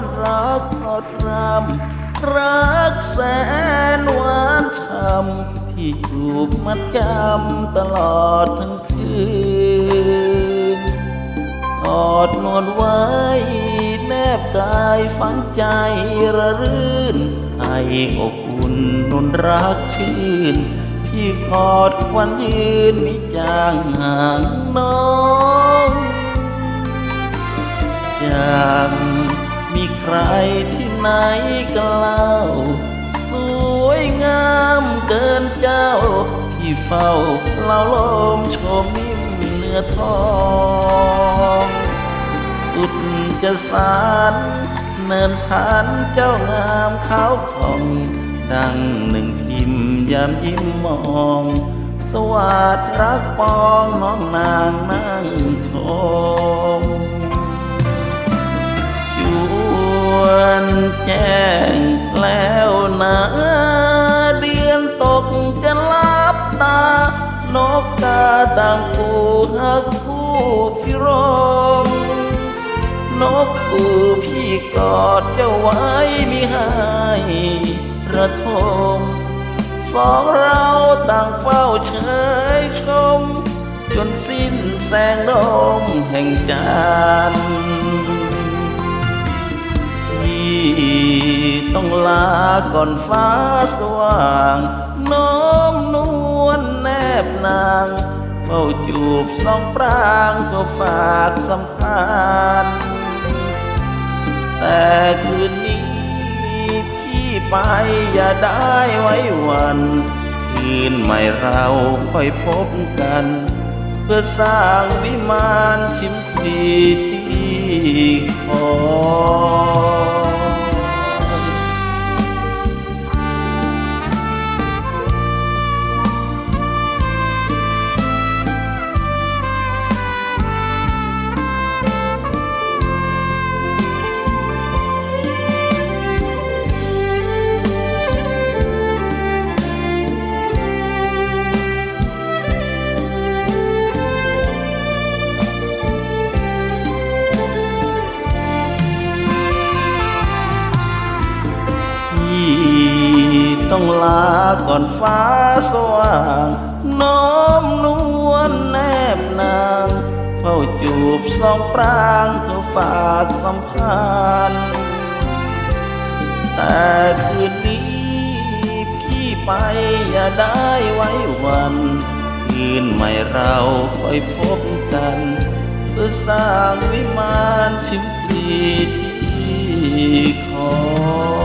นรักทอดรำรักแสนหวานช้ำที่จูกมัดจำตลอดทั้งคืนกอดนวลไว้แนบกายฝังใจระรื่นไออบอุ่นนนรักชื่นพี่ขอดควันยืนมิจางห่างน้อง chẳng มีใครที่ไหนกันเล่า สวยงามเกินเจ้า ที่เฝ้าเล่าลมชมนิ่มเนื้อทองสุดจะสารเนินทานเจ้างามขาวผ่อง ดังหนึ่งพิมพ์ยามยิ้มมอง สวัสดรักปองน้องนางนั่งชม ตานกกาต่างกูหักคู่พี่รม นกกูพี่กอดเจ้าไว้มิให้ระทม สองเราต่างเฝ้าเฉยชม จนสิ้นแสงดมแห่งจันทร์ ต้องลาก่อนฟ้าสว่าง น้อมนวลแนบนางเฝ้าจูบสองปรางเพื่อฝากสัมพันธ์แต่คืนนี้พี่ไปอย่าได้ไว้วัน คืนใหม่เราค่อยพบกัน เพื่อสร้างวิมานชิมพีที่ ต้องลาก่อนฟ้าสว่าง น้อมนวลแนบนาง เฝ้าจูบสองปรางเพื่อฝากสัมพันธ์แต่คืนนี้พี่ไปอย่าได้ไว้วันคืนใหม่เราค่อยพบกันเพื่อสร้างวิมานชิมพลีที่คอ